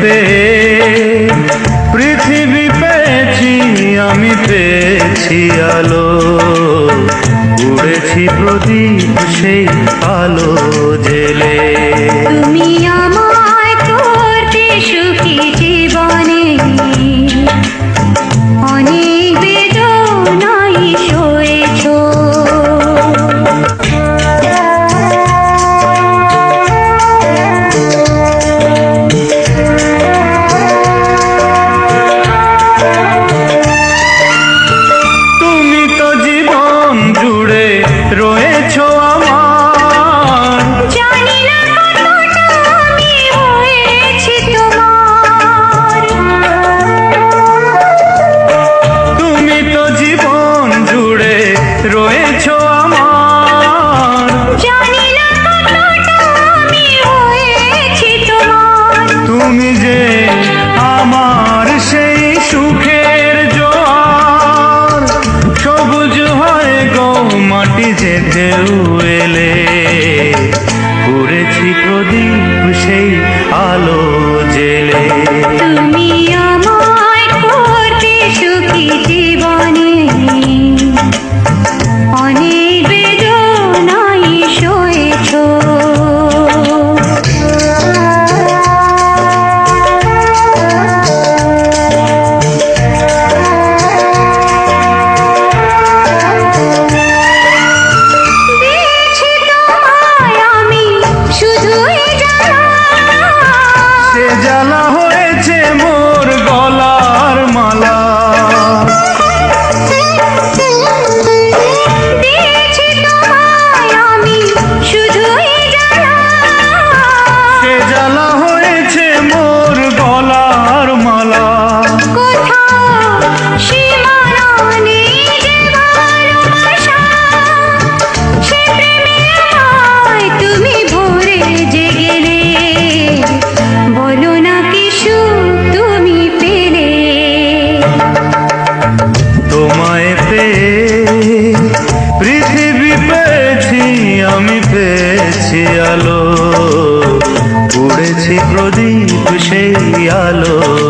Pay পৃথিবী পেয়েছি আমি পেয়েছি আলো। উড়েছি প্রদীপ সেই আলো যে যেতেও এলে পুরেছি প্রদীপ সেই আলো। নিভেছি আলো উড়েছি প্রদীপ সেই আলো।